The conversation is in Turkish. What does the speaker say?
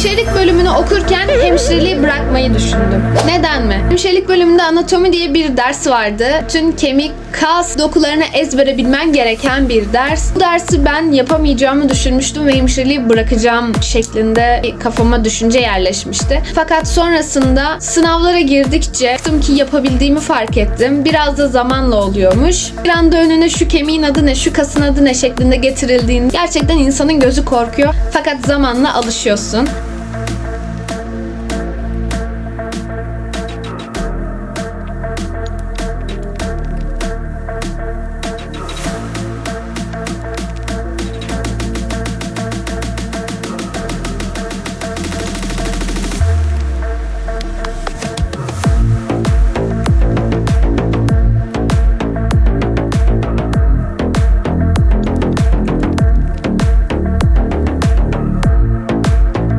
Hemşirelik bölümünü okurken hemşireliği bırakmayı düşündüm. Neden mi? Hemşirelik bölümünde anatomi diye bir ders vardı. Tüm kemik, kas dokularını ezbere bilmen gereken bir ders. Bu dersi ben yapamayacağımı düşünmüştüm ve hemşireliği bırakacağım şeklinde kafama düşünce yerleşmişti. Fakat sonrasında sınavlara girdikçe baktım ki yapabildiğimi fark ettim. Biraz da zamanla oluyormuş. Bir anda önüne şu kemiğin adı ne, şu kasın adı ne şeklinde getirildiğinde gerçekten insanın gözü korkuyor. Fakat zamanla alışıyorsun.